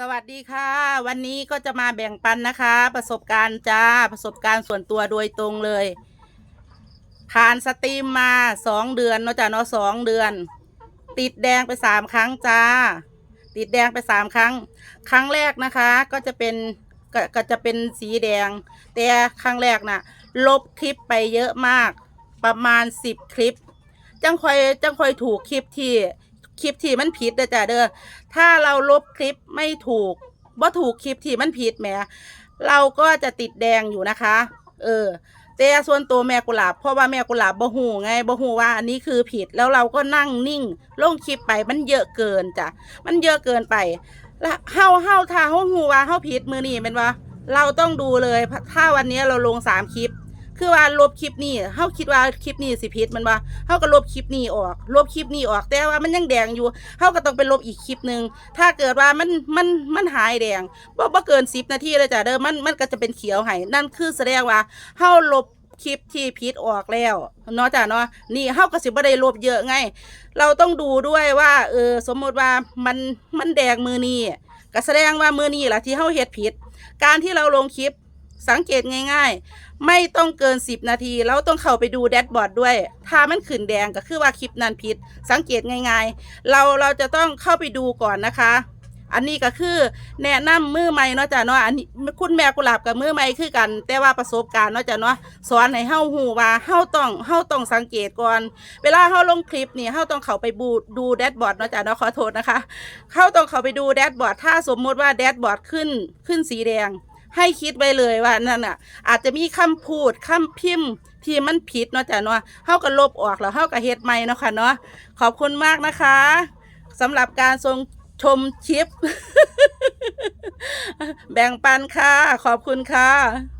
สวัสดีค่ะ วันนี้ก็จะมาแบ่งปันนะคะ ประสบการณ์จ้าประสบการณ์ส่วนตัวโดยตรงเลย ผ่านสตรีมมาสองเดือนเนาะจ้ะเนาะสองเดือน ติดแดงไปสามครั้งจ้า ติดแดงไปสามครั้ง ครั้งแรกนะคะ ก็จะเป็นก็ก็จะเป็นสีแดง แต่ครั้งแรกน่ะ ลบคลิปไปเยอะมาก ประมาณสิบคลิป จังคอยจังคอยถูกคลิปที่ คลิปที่มันผิดเด้อจ้ะเด้อถ้าเราลบคลิปไม่ถูกว่าถูกคลิปที่มันผิดแหมเราก็จะติดแดงอยู่นะคะ เออแต่ส่วนตัวแม่กุหลาบเพราะว่าแม่กุหลาบบ่หูไงบ่หูว่าอันนี้คือผิดแล้วเราก็นั่งนิ่งลงคลิปไปมันเยอะเกินจ้ะมันเยอะเกินไปแล้วเฮาเฮาถ้าเฮาหูว่าเฮาผิดมือนี่เป็นว่าเราต้องดูเลยถ้าวันนี้เราลงสามคลิป คือว่าลบคลิปนี้เฮาคิดว่าคลิปนี้สิผิดมันว่าเฮาก็ลบคลิปนี้ออก ลบคลิปนี้ออก แต่ว่ามันยังแดงอยู่เขาก็ต้องไปลบอีกคลิปหนึ่งถ้าเกิดว่ามันมันมันหายแดงบ่บ่เกินสิบนาทีเลยจ้ะเด้อมันมันก็จะเป็นเขียวให้นั่นคือแสดงว่าเฮาลบคลิปที่ผิดออกแล้วเนาะจ้ะเนาะนี่เฮาก็สิบ่ได้ลบเยอะไง เราต้องดูด้วยว่าเออสมมติว่ามันมันแดงมือนี้ก็แสดงว่ามือนี้ล่ะที่เฮาเฮ็ดผิด การที่เราลงคลิป สังเกตง่าย ๆ ไม่ต้องเกิน 10 นาทีเราต้องเข้าไปดูแดชบอร์ดด้วย ถ้ามันขึ้นแดงก็คือว่าคลิปนั้นผิด สังเกตง่าย ๆ เราเราจะต้องเข้าไปดูก่อนนะคะ อันนี้ก็คือแนะนำมือใหม่เนาะจ้ะเนาะอันนี้คุณแม่กุหลาบกับมือใหม่คือกัน แต่ว่าประสบการณ์เนาะจ้ะเนาะสอนให้เฮาฮู้ว่าเฮาต้องเฮาต้องสังเกตก่อน เวลาเฮาลงคลิปนี่เฮาต้องเข้าไปบูดูแดชบอร์ดเนาะจ้ะเนาะขอโทษนะคะเฮาต้องเข้าไปดูแดชบอร์ดถ้าสมมุติว่าแดชบอร์ดขึ้นขึ้นสีแดง ให้คิดไว้เลยว่านั่นน่ะ อาจจะมีคำพูดคำพิมพ์ที่มันผิดเนาะจ้ะเนาะเฮาก็ลบออกแล้วเฮาก็เฮ็ดใหม่เนาะค่ะเนาะขอบคุณมากนะคะสำหรับการทรงชมคลิป แบ่งปันค่ะ ขอบคุณค่ะ